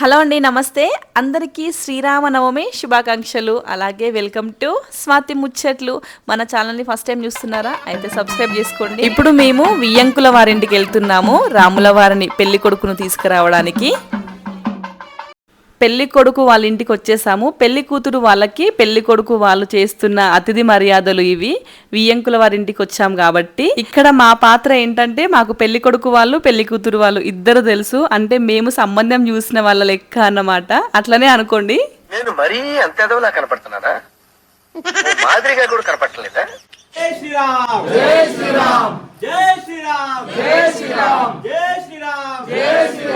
Hello అండి నమస్తే. అందరికీ శ్రీరామనవమి శుభాకాంక్షలు. అలాగే వెల్కమ్ టు స్వాతి ముచ్చట్లు. మన ఛానల్ని ఫస్ట్ టైం చూస్తున్నారా? అయితే సబ్స్క్రైబ్ చేసుకోండి. ఇప్పుడు మేము వియ్యంకుల వారింటికి వెళ్తున్నాము. రాముల వారిని పెళ్ళి కొడుకును తీసుకురావడానికి. పెళ్ళి కొడుకు వాళ్ళ ఇంటికి వచ్చేసాము. పెళ్ళి కూతురు వాళ్ళకి పెళ్ళి కొడుకు వాళ్ళు చేస్తున్న అతిథి మర్యాదలు ఇవి. వియ్యంకుల వారి ఇంటికి వచ్చాం కాబట్టి. ఇక్కడ మా పాత్ర ఏంటంటే మాకు పెళ్ళి కొడుకు వాళ్ళు పెళ్ళి కూతురు వాళ్ళు ఇద్దరు తెలుసు. అంటే మేము సంబంధం చూసిన వాళ్ళ లెక్క అన్నమాట. అట్లనే అనుకోండి. నేను మరీ అంత ఎదవలా కనపడుతున్నానా? ఓ మాదిరిగా కూడా కనపడలేదా జై శ్రీరామ్! జై శ్రీరామ్! జై శ్రీరామ్! జై శ్రీరామ్! జై శ్రీరామ్! జై శ్రీరామ్!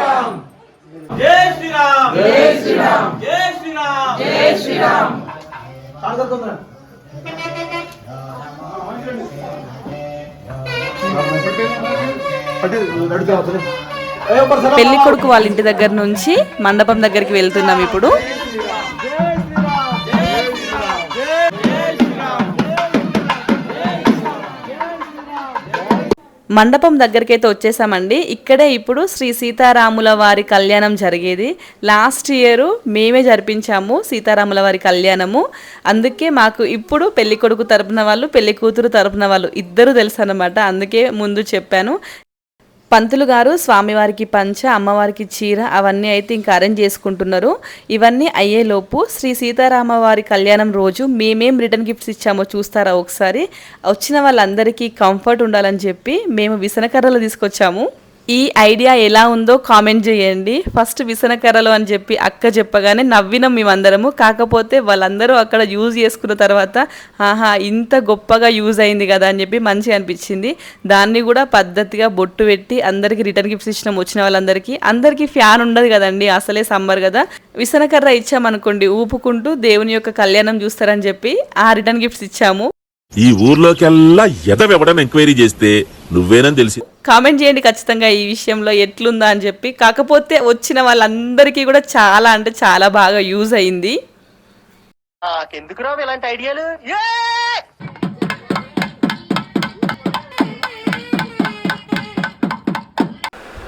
జై శ్రీరామ్. జై శ్రీరామ్. జై శ్రీరామ్. జై శ్రీరామ్. పెళ్ళి కొడుకు వాళ్ళ ఇంటి దగ్గర నుంచి మండపం దగ్గరికి వెళ్తున్నాం ఇప్పుడు. మండపం దగ్గరికైతే వచ్చేసామండి. ఇక్కడే ఇప్పుడు శ్రీ సీతారాముల వారి కళ్యాణం జరిగేది. లాస్ట్ ఇయర్ మేమే జరిపించాము సీతారాముల వారి కళ్యాణము. అందుకే మాకు ఇప్పుడు పెళ్ళి కొడుకు తరపున వాళ్ళు పెళ్ళి కూతురు తరపున వాళ్ళు ఇద్దరు తెలుసు అనమాట అందుకే ముందు చెప్పాను. పంతులు గారు స్వామివారికి పంచ అమ్మవారికి చీర అవన్నీ అయితే ఇంకా అరేంజ్ చేసుకుంటున్నారు. ఇవన్నీ అయ్యేలోపు శ్రీ సీతారామవారి కళ్యాణం రోజు మేమేం రిటర్న్ గిఫ్ట్స్ ఇచ్చామో చూస్తారా ఒకసారి? వచ్చిన వాళ్ళందరికీ కంఫర్ట్ ఉండాలని చెప్పి మేము విసనకర్రలు తీసుకొచ్చాము. ఈ ఐడియా ఎలా ఉందో కామెంట్ చేయండి. ఫస్ట్ విసనకర్రలు అని చెప్పి అక్క చెప్పగానే నవ్వినాం మేమందరము. కాకపోతే వాళ్ళందరూ అక్కడ యూజ్ చేసుకున్న తర్వాత ఆహా ఇంత గొప్పగా యూజ్ అయింది కదా అని చెప్పి మంచిగా అనిపించింది. దాన్ని కూడా పద్ధతిగా బొట్టు పెట్టి అందరికీ రిటర్న్ గిఫ్ట్స్ ఇచ్చినాం వచ్చిన వాళ్ళందరికీ. అందరికీ ఫ్యాన్ ఉండదు కదండి అసలే సమ్మర్ కదా. విసనకర్ర ఇచ్చామనుకోండి ఊపుకుంటూ దేవుని యొక్క కళ్యాణం చూస్తారని చెప్పి ఆ రిటర్న్ గిఫ్ట్స్ ఇచ్చాము. ఈ ఊర్లోకెల్లా ఎదవెవడని ఎంక్వైరీ చేస్తే నువ్వేనని తెలిసి కామెంట్ చేయండి ఖచ్చితంగా ఈ విషయంలో ఎట్లుందా అని చెప్పి. కాకపోతే వచ్చిన వాళ్ళందరికీ కూడా చాలా అంటే చాలా బాగా యూజ్ అయింది. నాకెందుకు రావు ఇలాంటి ఐడియాలు?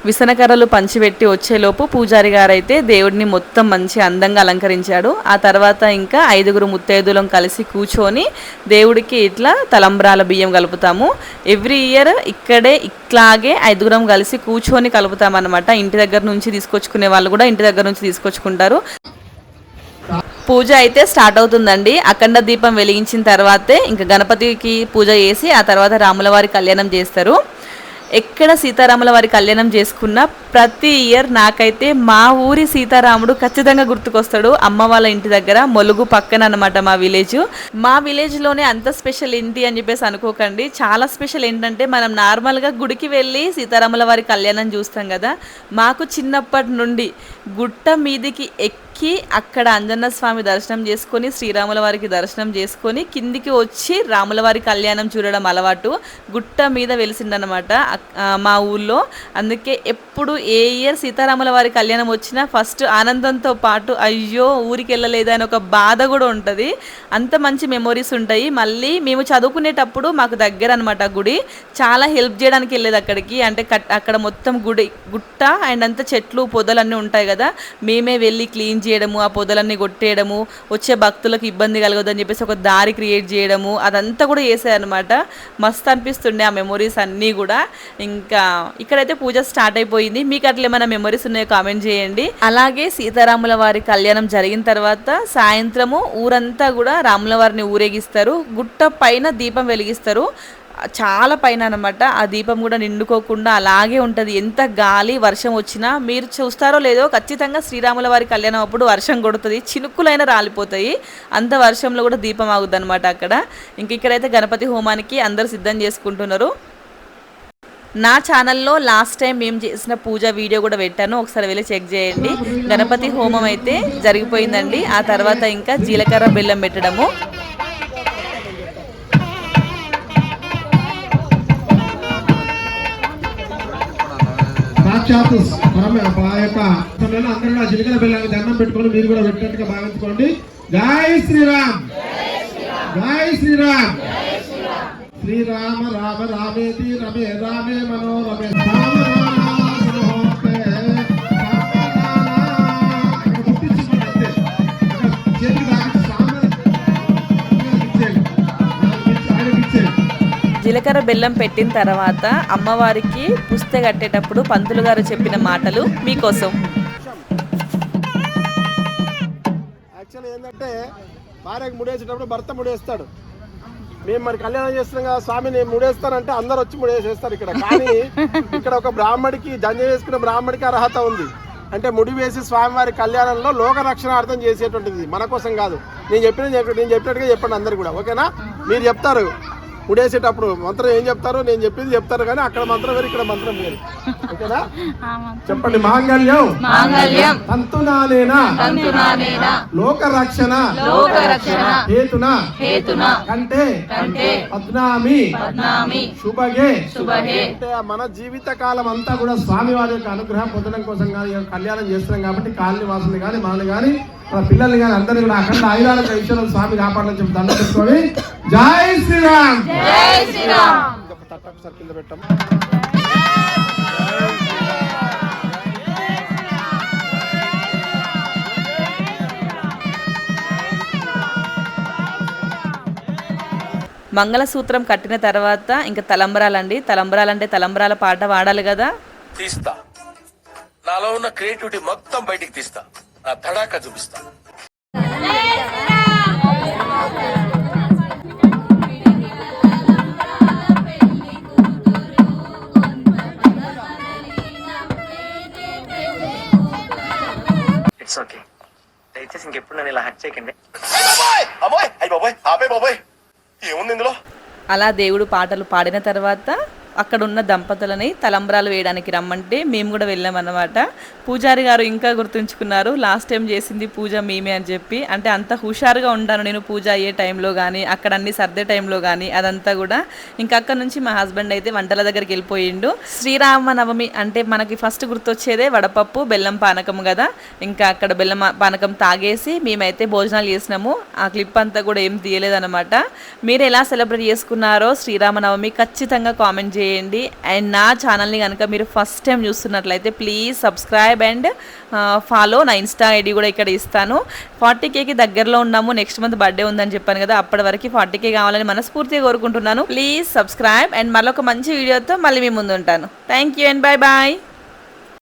విసనకర్రలు పంచిపెట్టి వచ్చేలోపు పూజారి గారైతే దేవుడిని మొత్తం మంచి అందంగా అలంకరించాడు. ఆ తర్వాత ఇంకా ఐదుగురు ముత్తైదులం కలిసి కూర్చొని దేవుడికి ఇట్లా తలంబ్రాల బియ్యం కలుపుతాము. ఎవ్రీ ఇయర్ ఇక్కడే ఇట్లాగే ఐదుగురం కలిసి కూర్చొని కలుపుతాం అనమాట ఇంటి దగ్గర నుంచి తీసుకొచ్చుకునే వాళ్ళు కూడా ఇంటి దగ్గర నుంచి తీసుకొచ్చుకుంటారు. పూజ అయితే స్టార్ట్ అవుతుందండి. అఖండ దీపం వెలిగించిన తర్వాతే ఇంకా గణపతికి పూజ చేసి ఆ తర్వాత రాముల వారి కళ్యాణం చేస్తారు. ఎక్కడ సీతారాముల వారి కళ్యాణం చేసుకున్న ప్రతి ఇయర్ నాకైతే మా ఊరి సీతారాముడు ఖచ్చితంగా గుర్తుకొస్తాడు అమ్మ వాళ్ళ ఇంటి దగ్గర మొలుగు పక్కన అనమాట మా విలేజ్ మా విలేజ్లోనే అంత స్పెషల్ ఏంటి అని చెప్పేసి అనుకోకండి. చాలా స్పెషల్ ఏంటంటే మనం నార్మల్గా గుడికి వెళ్ళి సీతారాముల వారి కళ్యాణం చూస్తాం కదా. మాకు చిన్నప్పటి నుండి గుట్ట మీదికి ఎక్కి అక్కడ అంజన్న స్వామి దర్శనం చేసుకొని శ్రీరాముల వారికి దర్శనం చేసుకొని కిందికి వచ్చి రాముల వారి కళ్యాణం చూడడం అలవాటు. గుట్ట మీద వెలిసిందనమాట మా ఊళ్ళో అందుకే ఎప్పుడు ఏ ఇయర్ సీతారాముల వారి కళ్యాణం వచ్చినా ఫస్ట్ ఆనందంతో పాటు అయ్యో ఊరికి వెళ్ళలేదు అని ఒక బాధ కూడా ఉంటుంది. అంత మంచి మెమొరీస్ ఉంటాయి. మళ్ళీ మేము చదువుకునేటప్పుడు మాకు దగ్గర అనమాట గుడి. చాలా హెల్ప్ చేయడానికి వెళ్ళేది అక్కడికి. అంటే కట్ అక్కడ మొత్తం గుడి గుట్ట అండ్ అంతా చెట్లు పొదలన్నీ ఉంటాయి కదా. మేమే వెళ్ళి క్లీన్ చేయడము ఆ పొదలన్నీ కొట్టేయడము వచ్చే భక్తులకు ఇబ్బంది కలగదని చెప్పేసి ఒక దారి క్రియేట్ చేయడము అదంతా కూడా చేశారనమాట మస్తు అనిపిస్తుండే ఆ మెమొరీస్ అన్నీ కూడా. ఇంకా ఇక్కడైతే పూజ స్టార్ట్ అయిపోయింది. మీకు అట్లా ఏమైనా మెమొరీస్ ఉన్నాయో కామెంట్ చేయండి. అలాగే సీతారాముల వారి కళ్యాణం జరిగిన తర్వాత సాయంత్రము ఊరంతా కూడా రాముల వారిని ఊరేగిస్తారు. గుట్ట పైన దీపం వెలిగిస్తారు. చాలా పైన అనమాట ఆ దీపం కూడా నిండుకోకుండా అలాగే ఉంటుంది. ఎంత గాలి వర్షం వచ్చినా మీరు చూస్తారో లేదో ఖచ్చితంగా శ్రీరాముల వారి కళ్యాణం అప్పుడు వర్షం కొడుతుంది. చినుకులైన రాలిపోతాయి. అంత వర్షంలో కూడా దీపం ఆగుద్ది అనమాట అక్కడ. ఇంక ఇక్కడైతే గణపతి హోమానికి అందరు సిద్ధం చేసుకుంటున్నారు. నా ఛానల్లో లాస్ట్ టైం మేము చేసిన పూజ వీడియో కూడా పెట్టాను. ఒకసారి వెళ్ళి చెక్ చేయండి. గణపతి హోమం అయితే జరిగిపోయిందండి. ఆ తర్వాత ఇంకా జీలకర్ర బెల్లం పెట్టడము. సాక్షాత్ ఆ యొక్క అందరూ కూడా జీలకర్ర బెల్లాన్ని దండం పెట్టుకొని మీరు కూడా పెట్టినట్టుగా భావించుకోండి. జై శ్రీరామ్. జై శ్రీరామ్. శ్రీరామ రామ రామేతి రమే రామే మనోరమే రమే. రామ రామ జీలకర్ర బెల్లం పెట్టిన తర్వాత అమ్మవారికి పుస్తె కట్టేటప్పుడు పంతులు గారు చెప్పిన మాటలు మీకోసం. యాక్చువల్ ఏంటంటే భార్యకు ముడేసేటప్పుడు భర్త ముడేస్తాడు. మేము మరి కళ్యాణం చేస్తున్నాం కదా స్వామి నేను ముడేస్తానంటే అందరు వచ్చి ముడేసేస్తారు ఇక్కడ. కానీ ఇక్కడ ఒక బ్రాహ్మడికి జంజ వేసుకున్న బ్రాహ్మడికి అర్హత ఉంది. అంటే ముడి వేసి స్వామివారి కళ్యాణంలో లోక రక్షణార్థం చేసేటువంటిది. మన కోసం కాదు. నేను చెప్పిన నేను చెప్పినట్టుగా చెప్పండి అందరు కూడా. ఓకేనా? మీరు చెప్తారు. ముడేసేటప్పుడు మంత్రం ఏం చెప్తారో నేను చెప్పింది చెప్తారు కానీ అక్కడ మంత్రం వేరు ఇక్కడ మంత్రం వేరు. ఓకేనా? చెప్పండి మాంగళ్యం. మాంగళ్యం. తంతునానేనా తంతునానేన లోక రక్షణ లోక రక్షణ హేతున. హేతున. కంటే. కంటే. పద్నామి. పద్నామి. శుభగే. శుభగే. అంటే మన జీవిత కాలం అంతా కూడా స్వామి వారి యొక్క అనుగ్రహం పొందడం కోసం కానీ కళ్యాణం చేస్తున్నాం కాబట్టి కాలనీ వాసులు కానీ మనల్ని కానీ మన పిల్లల్ని కానీ అందరినీ కూడా అఖండ ఆయుధాలకు ఐశ్వర్యం స్వామి కాపాడాలని చెప్పి దండం పెట్టుకొని జై శ్రీరామ్. జై శ్రీరామ్. ఒక తట్టపు సార్ కింద పెట్టాం మంగళసూత్రం కట్టిన తర్వాత ఇంకా తలంబరాలండి. తలంబరాలంటే తలంబరాల పాట పాడాలి కదా. తీస్తా. నాలో ఉన్న క్రియేటివిటీ మొత్తం బయటికి తీస్తా. నా తడాక చూపిస్తా. ఇట్స్ ఓకే దయచేసి ఇంకెప్పుడు నన్ను ఇలా హట్ చేయకండి అమ్మాయి అయ్యి బాబాయ్ ఆపే బాబాయ్ ఏముంది ఇందులో? అలా దేవుడు పాటలు పాడిన తర్వాత అక్కడ ఉన్న దంపతులని తలంబ్రాలు వేయడానికి రమ్మంటే మేము కూడా వెళ్ళామన్నమాట. పూజారి గారు ఇంకా గుర్తుంచుకున్నారు లాస్ట్ టైం చేసింది పూజ మేమే అని చెప్పి. అంటే అంత హుషారుగా ఉంటాను నేను పూజ అయ్యే టైంలో కానీ అక్కడ అన్ని సర్దే టైంలో కానీ అదంతా కూడా. ఇంకా అక్కడ నుంచి మా హస్బెండ్ అయితే వంటల దగ్గరికి వెళ్ళిపోయిండు. శ్రీరామ నవమి అంటే మనకి ఫస్ట్ గుర్తొచ్చేదే వడపప్పు బెల్లం పానకం కదా. ఇంకా అక్కడ బెల్లం పానకం తాగేసి మేమైతే భోజనాలు చేసినాము. ఆ క్లిప్ అంతా కూడా ఏం తీయలేదన్నమాట. మీరు ఎలా సెలబ్రేట్ చేసుకున్నారో శ్రీరామనవమి ఖచ్చితంగా కామెంట్ చేయండి. అండ్ నా ఛానల్ని కనుక మీరు ఫస్ట్ టైం చూస్తున్నట్లయితే ప్లీజ్ సబ్స్క్రైబ్ అండ్ ఫాలో. నా ఇన్స్టా ఐడి కూడా ఇక్కడ ఇస్తాను. ఫార్టీ కేకి దగ్గరలో ఉన్నాము. నెక్స్ట్ మంత్ బర్త్డే ఉందని చెప్పాను కదా అప్పటి వరకు ఫార్టీ కే కావాలని మనస్ఫూర్తిగా కోరుకుంటున్నాను. ప్లీజ్ సబ్స్క్రైబ్ అండ్ మరొక మంచి వీడియోతో మళ్ళీ మీ ముందు ఉంటాను. Thank you and bye bye